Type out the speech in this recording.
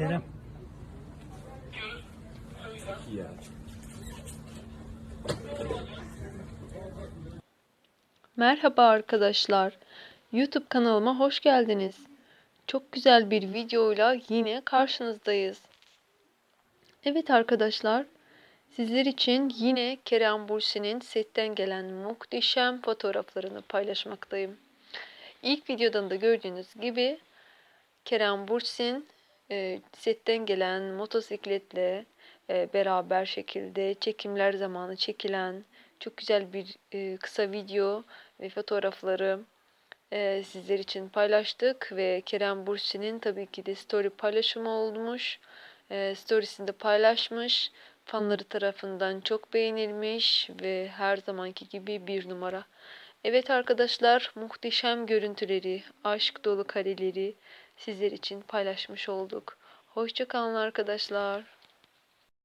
Kerem. Merhaba arkadaşlar. YouTube kanalıma hoş geldiniz. Çok güzel bir videoyla yine karşınızdayız. Evet arkadaşlar, sizler için yine Kerem Bursi'nin setten gelen muhteşem fotoğraflarını paylaşmaktayım. İlk videodan da gördüğünüz gibi Kerem Bursin e, setten gelen motosikletle e, beraber şekilde çekimler zamanı çekilen çok güzel bir e, kısa video ve fotoğrafları e, sizler için paylaştık ve Kerem Bursi'nin tabii ki de story paylaşımı olmuş. E, storiesinde paylaşmış. Fanları tarafından çok beğenilmiş ve her zamanki gibi bir numara. Evet arkadaşlar muhteşem görüntüleri, aşk dolu kareleri sizler için paylaşmış olduk. Hoşçakalın arkadaşlar.